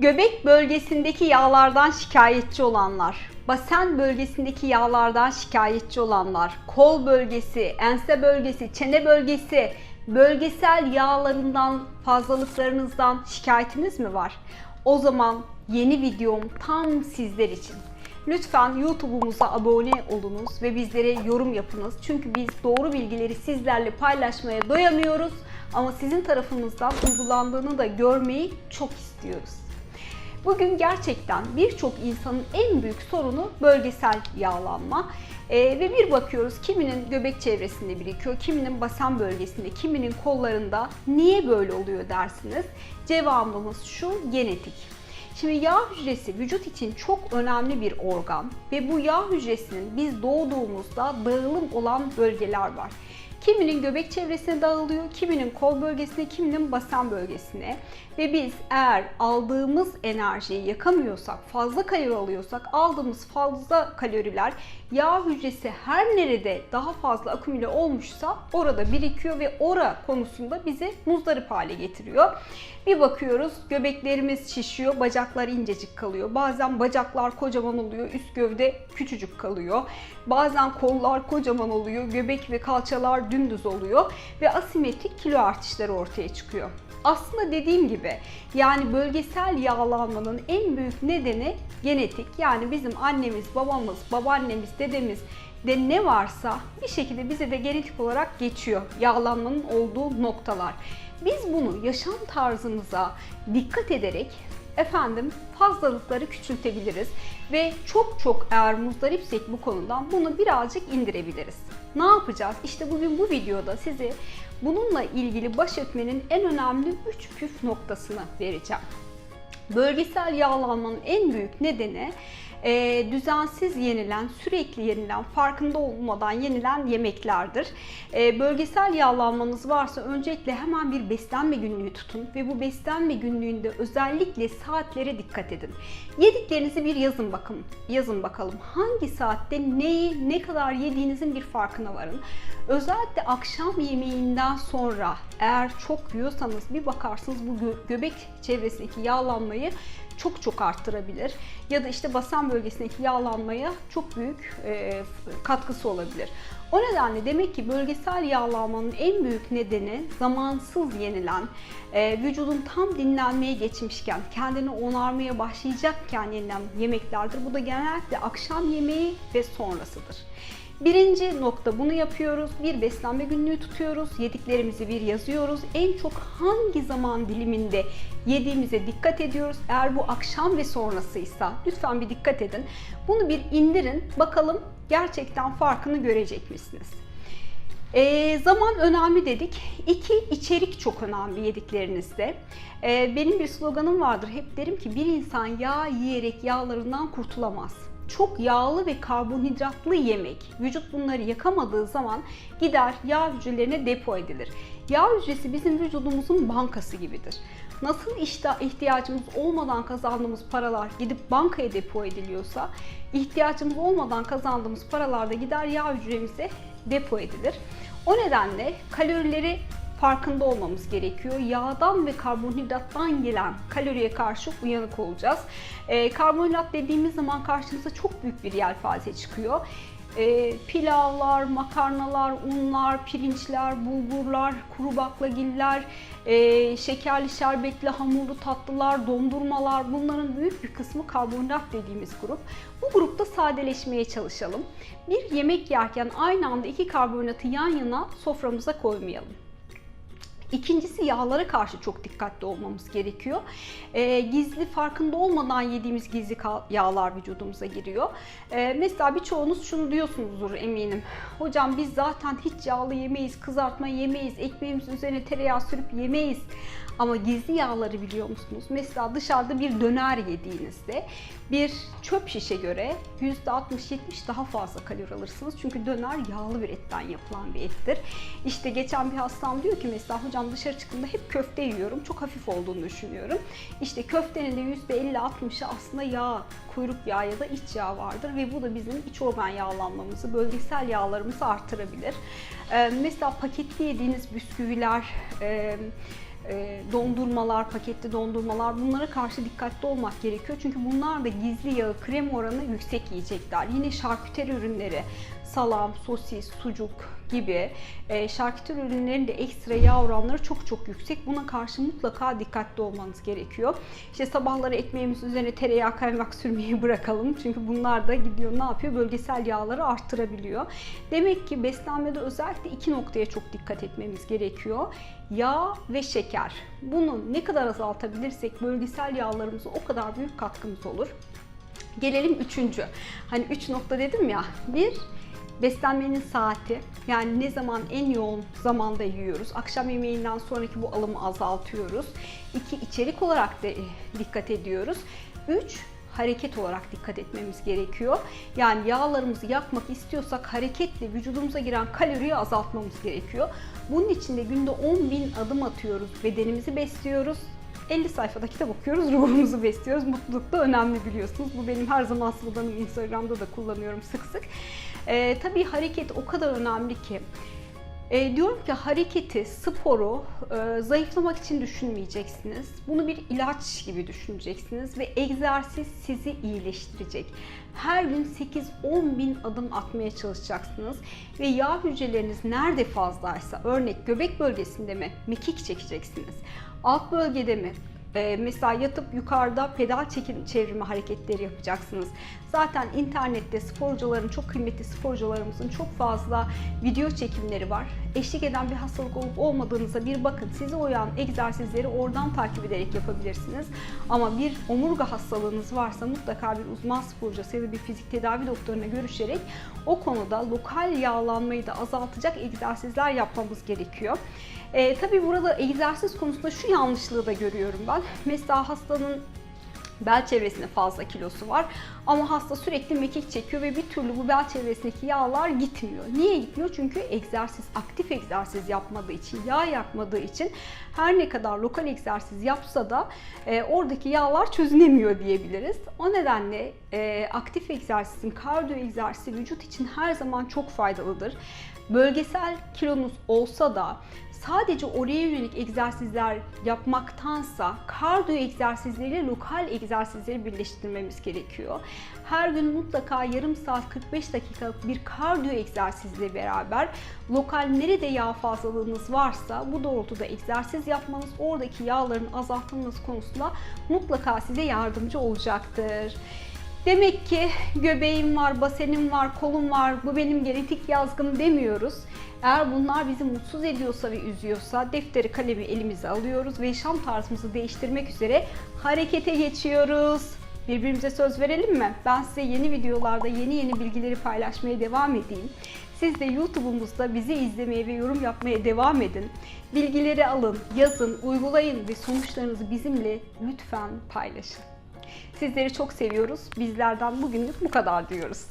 Göbek bölgesindeki yağlardan şikayetçi olanlar, basen bölgesindeki yağlardan şikayetçi olanlar, kol bölgesi, ense bölgesi, çene bölgesi, bölgesel yağlarından, fazlalıklarınızdan şikayetiniz mi var? O zaman yeni videom tam sizler için. Lütfen YouTube'umuza abone olunuz ve bizlere yorum yapınız. Çünkü biz doğru bilgileri sizlerle paylaşmaya doyamıyoruz. Ama sizin tarafınızdan uygulandığını da görmeyi çok istiyoruz. Bugün gerçekten birçok insanın en büyük sorunu bölgesel yağlanma. Ee, ve bir bakıyoruz kiminin göbek çevresinde birikiyor, kiminin basen bölgesinde, kiminin kollarında. Niye böyle oluyor dersiniz? Cevabımız şu, genetik. Şimdi yağ hücresi vücut için çok önemli bir organ ve bu yağ hücresinin biz doğduğumuzda dağılım olan bölgeler var. Kiminin göbek çevresine dağılıyor, kiminin kol bölgesine, kiminin basen bölgesine. Ve biz eğer aldığımız enerjiyi yakamıyorsak, fazla kalori alıyorsak, aldığımız fazla kaloriler yağ hücresi her nerede daha fazla akümüle olmuşsa orada birikiyor ve ora konusunda bizi muzdarip hale getiriyor. Bir bakıyoruz göbeklerimiz şişiyor, bacaklar incecik kalıyor. Bazen bacaklar kocaman oluyor, üst gövde küçücük kalıyor. Bazen kollar kocaman oluyor, göbek ve kalçalar dümdüz oluyor ve asimetrik kilo artışları ortaya çıkıyor. Aslında dediğim gibi yani bölgesel yağlanmanın en büyük nedeni genetik. Yani bizim annemiz, babamız, babaannemiz, dedemiz de ne varsa bir şekilde bize de genetik olarak geçiyor yağlanmanın olduğu noktalar. Biz bunu yaşam tarzımıza dikkat ederek efendim fazlalıkları küçültebiliriz ve çok çok eğer muzdaripsek bu konudan bunu birazcık indirebiliriz. Ne yapacağız? İşte bugün bu videoda size bununla ilgili baş etmenin en önemli 3 püf noktasını vereceğim. Bölgesel yağlanmanın en büyük nedeni e, düzensiz yenilen, sürekli yenilen, farkında olmadan yenilen yemeklerdir. E, bölgesel yağlanmanız varsa öncelikle hemen bir beslenme günlüğü tutun ve bu beslenme günlüğünde özellikle saatlere dikkat edin. Yediklerinizi bir yazın bakın, yazın bakalım. Hangi saatte neyi, ne kadar yediğinizin bir farkına varın. Özellikle akşam yemeğinden sonra eğer çok yiyorsanız bir bakarsınız bu gö- göbek çevresindeki yağlanmayı çok çok arttırabilir. Ya da işte basen bölgesindeki yağlanmaya çok büyük e, katkısı olabilir. O nedenle demek ki bölgesel yağlanmanın en büyük nedeni zamansız yenilen, e, vücudun tam dinlenmeye geçmişken, kendini onarmaya başlayacakken yenilen yemeklerdir. Bu da genellikle akşam yemeği ve sonrasıdır. Birinci nokta bunu yapıyoruz. Bir beslenme günlüğü tutuyoruz. Yediklerimizi bir yazıyoruz. En çok hangi zaman diliminde yediğimize dikkat ediyoruz. Eğer bu akşam ve sonrasıysa lütfen bir dikkat edin. Bunu bir indirin. Bakalım gerçekten farkını görecek misiniz? E, zaman önemli dedik. İki, içerik çok önemli yediklerinizde. E, benim bir sloganım vardır. Hep derim ki bir insan yağ yiyerek yağlarından kurtulamaz çok yağlı ve karbonhidratlı yemek, vücut bunları yakamadığı zaman gider yağ hücrelerine depo edilir. Yağ hücresi bizim vücudumuzun bankası gibidir. Nasıl işte ihtiyacımız olmadan kazandığımız paralar gidip bankaya depo ediliyorsa, ihtiyacımız olmadan kazandığımız paralar da gider yağ hücremize depo edilir. O nedenle kalorileri farkında olmamız gerekiyor. Yağdan ve karbonhidrattan gelen kaloriye karşı uyanık olacağız. E, karbonhidrat dediğimiz zaman karşımıza çok büyük bir yelpaze çıkıyor. E, pilavlar, makarnalar, unlar, pirinçler, bulgurlar, kuru baklagiller, e, şekerli şerbetli hamurlu tatlılar, dondurmalar bunların büyük bir kısmı karbonhidrat dediğimiz grup. Bu grupta sadeleşmeye çalışalım. Bir yemek yerken aynı anda iki karbonhidratı yan yana soframıza koymayalım. İkincisi yağlara karşı çok dikkatli olmamız gerekiyor. Ee, gizli farkında olmadan yediğimiz gizli yağlar vücudumuza giriyor. Ee, mesela birçoğunuz şunu diyorsunuzdur eminim. Hocam biz zaten hiç yağlı yemeyiz, kızartma yemeyiz, ekmeğimizin üzerine tereyağı sürüp yemeyiz. Ama gizli yağları biliyor musunuz? Mesela dışarıda bir döner yediğinizde bir çöp şişe göre %60-70 daha fazla kalori alırsınız. Çünkü döner yağlı bir etten yapılan bir ettir. İşte geçen bir hastam diyor ki mesela hocam dışarı çıktığımda hep köfte yiyorum. Çok hafif olduğunu düşünüyorum. İşte köftenin de %50-60'ı aslında yağ, kuyruk yağı ya da iç yağ vardır ve bu da bizim iç organ yağlanmamızı, bölgesel yağlarımızı artırabilir. Ee, mesela paketli yediğiniz bisküviler, e, e, dondurmalar, paketli dondurmalar bunlara karşı dikkatli olmak gerekiyor. Çünkü bunlar da gizli yağı, krem oranı yüksek yiyecekler. Yine şarküteri ürünleri, salam, sosis, sucuk gibi e, şarküteri ürünlerin de ekstra yağ oranları çok çok yüksek. Buna karşı mutlaka dikkatli olmanız gerekiyor. İşte sabahları ekmeğimizin üzerine tereyağı kaymak sürmeyi bırakalım. Çünkü bunlar da gidiyor ne yapıyor? Bölgesel yağları arttırabiliyor. Demek ki beslenmede özellikle iki noktaya çok dikkat etmemiz gerekiyor. Yağ ve şeker. Bunu ne kadar azaltabilirsek bölgesel yağlarımıza o kadar büyük katkımız olur. Gelelim üçüncü. Hani üç nokta dedim ya. Bir, beslenmenin saati. Yani ne zaman en yoğun zamanda yiyoruz. Akşam yemeğinden sonraki bu alımı azaltıyoruz. İki, içerik olarak da e, dikkat ediyoruz. Üç, hareket olarak dikkat etmemiz gerekiyor. Yani yağlarımızı yakmak istiyorsak hareketle vücudumuza giren kaloriyi azaltmamız gerekiyor. Bunun için de günde 10 bin adım atıyoruz. Bedenimizi besliyoruz. 50 sayfada kitap okuyoruz, ruhumuzu besliyoruz. Mutluluk da önemli biliyorsunuz. Bu benim her zaman sloganım. Instagram'da da kullanıyorum sık sık. Ee, tabii hareket o kadar önemli ki. E, diyorum ki hareketi, sporu e, zayıflamak için düşünmeyeceksiniz. Bunu bir ilaç gibi düşüneceksiniz ve egzersiz sizi iyileştirecek. Her gün 8-10 bin adım atmaya çalışacaksınız ve yağ hücreleriniz nerede fazlaysa, örnek göbek bölgesinde mi mekik çekeceksiniz, alt bölgede mi ee, mesela yatıp yukarıda pedal çekim çevirme hareketleri yapacaksınız. Zaten internette sporcuların, çok kıymetli sporcularımızın çok fazla video çekimleri var. Eşlik eden bir hastalık olup olmadığınıza bir bakın. Size uyan egzersizleri oradan takip ederek yapabilirsiniz. Ama bir omurga hastalığınız varsa mutlaka bir uzman sporcusu ya da bir fizik tedavi doktoruna görüşerek o konuda lokal yağlanmayı da azaltacak egzersizler yapmamız gerekiyor. E, tabii burada egzersiz konusunda şu yanlışlığı da görüyorum ben. Mesela hastanın bel çevresinde fazla kilosu var ama hasta sürekli mekik çekiyor ve bir türlü bu bel çevresindeki yağlar gitmiyor. Niye gitmiyor? Çünkü egzersiz, aktif egzersiz yapmadığı için, yağ yakmadığı için her ne kadar lokal egzersiz yapsa da e, oradaki yağlar çözünemiyor diyebiliriz. O nedenle e, aktif egzersizin, kardiyo egzersizi vücut için her zaman çok faydalıdır. Bölgesel kilonuz olsa da sadece oraya yönelik egzersizler yapmaktansa kardiyo egzersizleriyle lokal egzersizleri birleştirmemiz gerekiyor. Her gün mutlaka yarım saat 45 dakikalık bir kardiyo egzersizle beraber lokal nerede yağ fazlalığınız varsa bu doğrultuda egzersiz yapmanız oradaki yağların azaltılması konusunda mutlaka size yardımcı olacaktır. Demek ki göbeğim var, basenim var, kolum var, bu benim genetik yazgım demiyoruz. Eğer bunlar bizi mutsuz ediyorsa ve üzüyorsa defteri kalemi elimize alıyoruz ve yaşam tarzımızı değiştirmek üzere harekete geçiyoruz. Birbirimize söz verelim mi? Ben size yeni videolarda yeni yeni bilgileri paylaşmaya devam edeyim. Siz de YouTube'umuzda bizi izlemeye ve yorum yapmaya devam edin. Bilgileri alın, yazın, uygulayın ve sonuçlarınızı bizimle lütfen paylaşın. Sizleri çok seviyoruz. Bizlerden bugünlük bu kadar diyoruz.